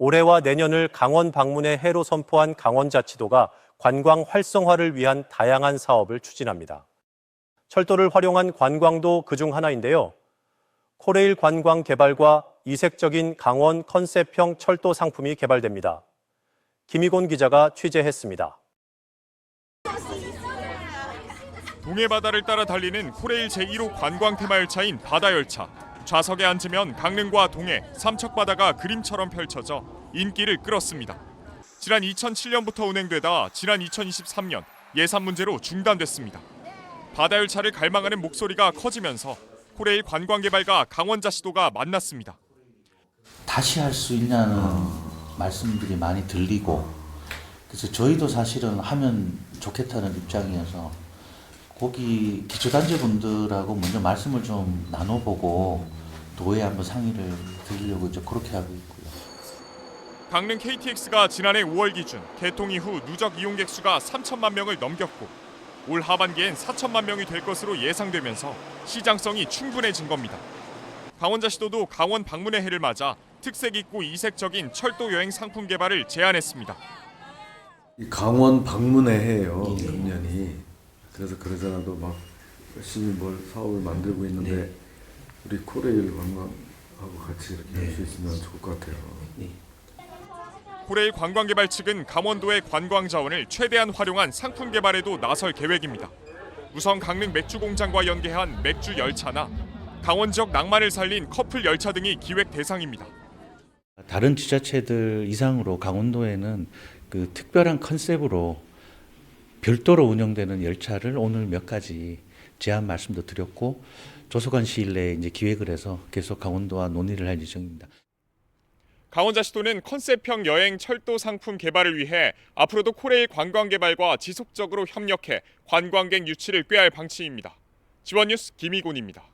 올해와 내년을 강원 방문의 해로 선포한 강원자치도가 관광 활성화를 위한 다양한 사업을 추진합니다. 철도를 활용한 관광도 그중 하나인데요. 코레일 관광 개발과 이색적인 강원 컨셉형 철도 상품이 개발됩니다. 김희곤 기자가 취재했습니다. 동해 바다를 따라 달리는 코레일 제1호 관광 테마 열차인 바다 열차. 좌석에 앉으면 강릉과 동해, 삼척 바다가 그림처럼 펼쳐져 인기를 끌었습니다. 지난 2007년부터 운행되다 지난 2023년 예산 문제로 중단됐습니다. 바다 열차를 갈망하는 목소리가 커지면서 코레일 관광 개발과 강원자치도가 만났습니다. 다시 할 수 있냐는 말씀들이 많이 들리고 그래서 저희도 사실은 하면 좋겠다는 입장이어서 거기 기초단체분들하고 먼저 말씀을 좀 나눠보고 도에 한번 상의를 드리려고 이제 그렇게 하고 있고요. 강릉 KTX가 지난해 5월 기준 개통 이후 누적 이용객 수가 3천만 명을 넘겼고 올 하반기엔 4천만 명이 될 것으로 예상되면서 시장성이 충분해진 겁니다. 강원자시도도 강원 방문의 해를 맞아 특색 있고 이색적인 철도 여행 상품 개발을 제안했습니다. 이 강원 방문회 해요 금년이 그래서 그러잖아도 막 열심히 뭘 사업을 만들고 있는데 우리 코레일 관광하고 같이 이렇게 할 수 있으면 좋을 것 같아요. 코레일 관광개발 측은 강원도의 관광 자원을 최대한 활용한 상품 개발에도 나설 계획입니다. 우선 강릉 맥주 공장과 연계한 맥주 열차나 강원 지역 낭만을 살린 커플 열차 등이 기획 대상입니다. 다른 지자체들 이상으로 강원도에는 그 특별한 컨셉으로 별도로 운영되는 열차를 오늘 몇 가지 제안 말씀도 드렸고 조속한 시일 내에 이제 기획을 해서 계속 강원도와 논의를 할 예정입니다. 강원자시도는 컨셉형 여행 철도 상품 개발을 위해 앞으로도 코레일 관광 개발과 지속적으로 협력해 관광객 유치를 꾀할 방침입니다. 지원뉴스 김희곤입니다.